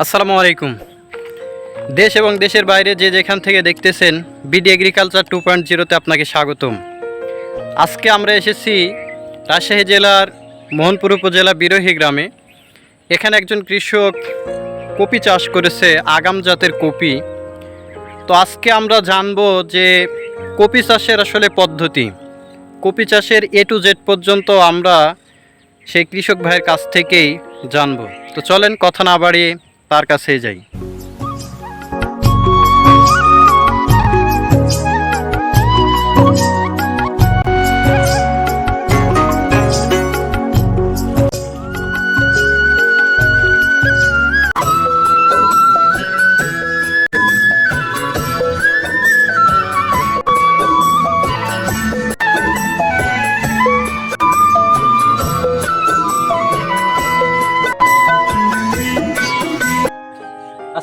আসসালামু আলাইকুম। দেশ এবং দেশের বাইরে যে যেখান থেকে দেখতেছেন, বিডি এগ্রিকালচার টু পয়েন্ট জিরোতে আপনাকে স্বাগতম। আজকে আমরা এসেছি রাজশাহী জেলার মোহনপুর উপজেলা বিরোহী গ্রামে। এখানে একজন কৃষক কপি চাষ করেছে, আগাম জাতের কপি। তো আজকে আমরা জানব যে কপি চাষের আসলে পদ্ধতি। কপি চাষের এ টু জেড পর্যন্ত আমরা সেই কৃষক ভাইয়ের কাছ থেকেই জানব। তো চলেন কথা না বাড়িয়ে তার কাছে যাই।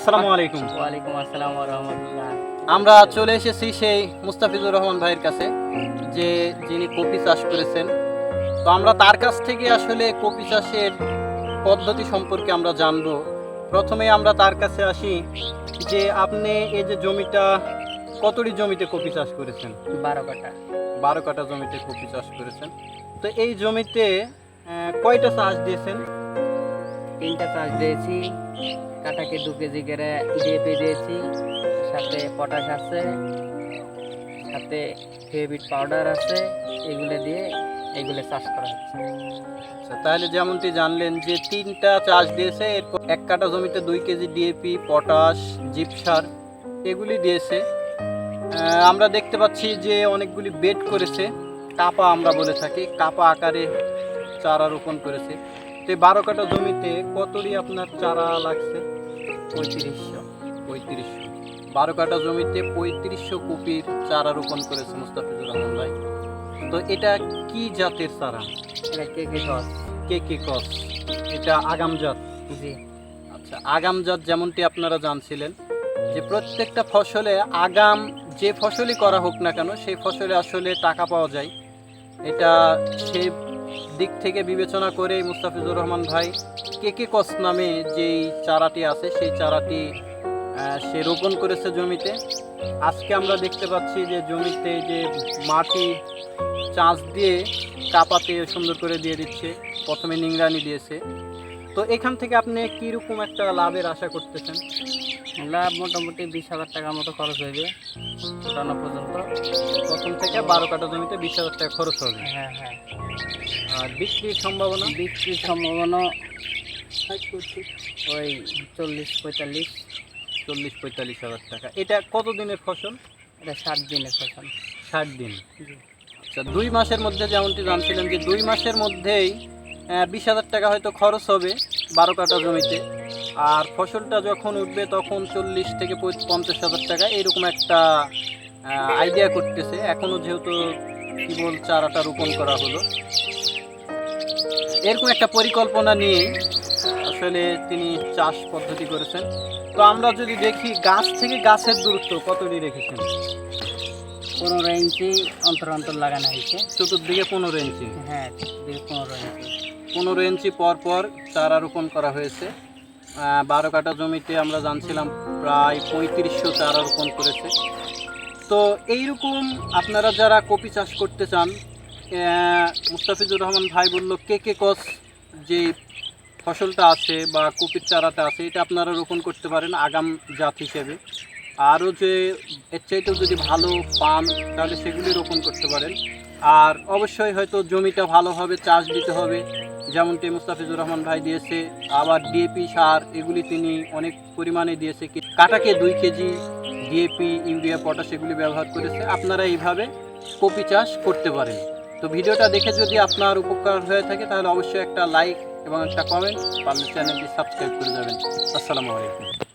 আসসালামু আলাইকুম। ওয়ালাইকুম আসসালাম রহমতুল্লাহ। আমরা চলে এসেছি সেই মুস্তাফিজুর রহমান ভাইয়ের কাছে যে যিনি কপি চাষ করেছেন। তো আমরা তার কাছ থেকে আসলে কপি চাষের পদ্ধতি সম্পর্কে আমরা জানব। প্রথমে আমরা তার কাছে আসি যে আপনি এই যে জমিটা কতটি জমিতে কপি চাষ করেছেন? বারো কাটা বারো কাটা জমিতে কপি চাষ করেছেন। তো এই জমিতে কয়টা চাষ দিয়েছেন? তিনটা চাষ দিয়েছি। কাটাকে দু কেজি করে ডিএপি দিয়েছি। সাথে পটাশ আছে, সাথে ফেভিট পাউডার আছে, এগুলো দিয়ে এগুলো চাষ করা হচ্ছে। আচ্ছা তাহলে যেমনটি জানলেন যে তিনটা চাষ দিয়েছে, এরপর এক কাটা জমিতে দুই কেজি ডিএপি পটাশ, জিপসার, এগুলি দিয়েছে। আমরা দেখতে পাচ্ছি যে অনেকগুলি বেড করেছে। কাপা আমরা বলে থাকি, কাপা আকারে চারা রোপণ করেছে। তো বারো কাটা জমিতে কতটি আপনার চারা লাগছে? পঁয়ত্রিশশো। পঁয়ত্রিশশো। বারো কাটা জমিতে পঁয়ত্রিশশো কপির চারা রোপণ করেছে মুস্তাফিজুর রহমান ভাই। তো এটা কি জাতের চারা? এটা কে কে গছ কে কে কস? এটা আগাম জাত? জি। আচ্ছা আগাম জাত যেমনটি আপনারা জানছিলেন যে প্রত্যেকটা ফসলে আগাম যে ফসলই করা হোক না কেন সেই ফসলে আসলে টাকা পাওয়া যায়। এটা সেই দিক থেকে বিবেচনা করে মুস্তাফিজুর রহমান ভাই, কে কে কস নামে যেই চারাটি আছে, সেই চারাটি সে রোপণ করেছে জমিতে। আজকে আমরা দেখতে পাচ্ছি যে জমিতে যে মাটি চাষ দিয়ে কাপাতে সুন্দর করে দিয়ে দিচ্ছে, প্রথমে নিংরানি দিয়েছে। তো এখান থেকে আপনি কীরকম একটা লাভের আশা করতেছেন? লাভ মোটামুটি বিশ হাজার টাকার মতো খরচ হইবে ফুটানো পর্যন্ত। প্রথম থেকে বারো কাটা জমিতে বিশ হাজার টাকা খরচ হবে হ্যাঁ হ্যাঁ। আর বিক্রির সম্ভাবনা? বিক্রির সম্ভাবনা ওই চল্লিশ পঁয়তাল্লিশ। চল্লিশ পঁয়তাল্লিশ হাজার টাকা। এটা কত দিনের ফসল? এটা ষাট দিনের ফসল। ষাট দিন। আচ্ছা দুই মাসের মধ্যে যেমনটি জানছিলেন যে দুই মাসের মধ্যেই বিশ হাজার টাকা হয়তো খরচ হবে বারো কাটা জমিতে। আর ফসলটা যখন উঠবে তখন চল্লিশ থেকে পঞ্চাশ হাজার টাকা এরকম একটা আইডিয়া করতেছে। এখনও যেহেতু কেবল চারাটা রোপণ করা হলো। এরকম একটা পরিকল্পনা নিয়ে আসলে তিনি চাষ পদ্ধতি করেছেন। তো আমরা যদি দেখি গাছ থেকে গাছের দূরত্ব কতটি রেখেছেন? পনেরো ইঞ্চি অন্তর অন্তর লাগানো হয়েছে। চতুর্দিকে পনেরো ইঞ্চি? হ্যাঁ পনেরো ইঞ্চি। পনেরো ইঞ্চি পর পর চারা রোপণ করা হয়েছে। বারো কাটা জমিতে আমরা জানছিলাম প্রায় পঁয়ত্রিশশো চারা রোপণ করেছে। তো এইরকম আপনারা যারা কপি চাষ করতে চান মুস্তাফিজুর রহমান ভাই বলল, কে কে কস যে ফসলটা আছে বা কপির চারাটা আছে, এটা আপনারা রোপণ করতে পারেন আগাম জাত হিসেবে। আরও যে এর চাইতেও যদি ভালো পান, তাহলে সেগুলি রোপণ করতে পারেন। আর অবশ্যই হয়তো জমিটা ভালোভাবে চাষ দিতে হবে। যেমনটি মুস্তাফিজুর রহমান ভাই দিয়েছে, আবার ডিএপি সার, এগুলি তিনি অনেক পরিমাণে দিয়েছে। কাটাকে দুই কেজি ডিএপি ইউরিয়া, পটাশ এগুলি ব্যবহার করেছে। আপনারা এইভাবে কপি চাষ করতে পারেন। তো ভিডিওটা দেখে যদি আপনার উপকার হয়ে থাকে, তাহলে অবশ্যই একটা লাইক এবং একটা কমেন্ট। পারলে চ্যানেলটি সাবস্ক্রাইব করে যাবেন। আসসালামু আলাইকুম।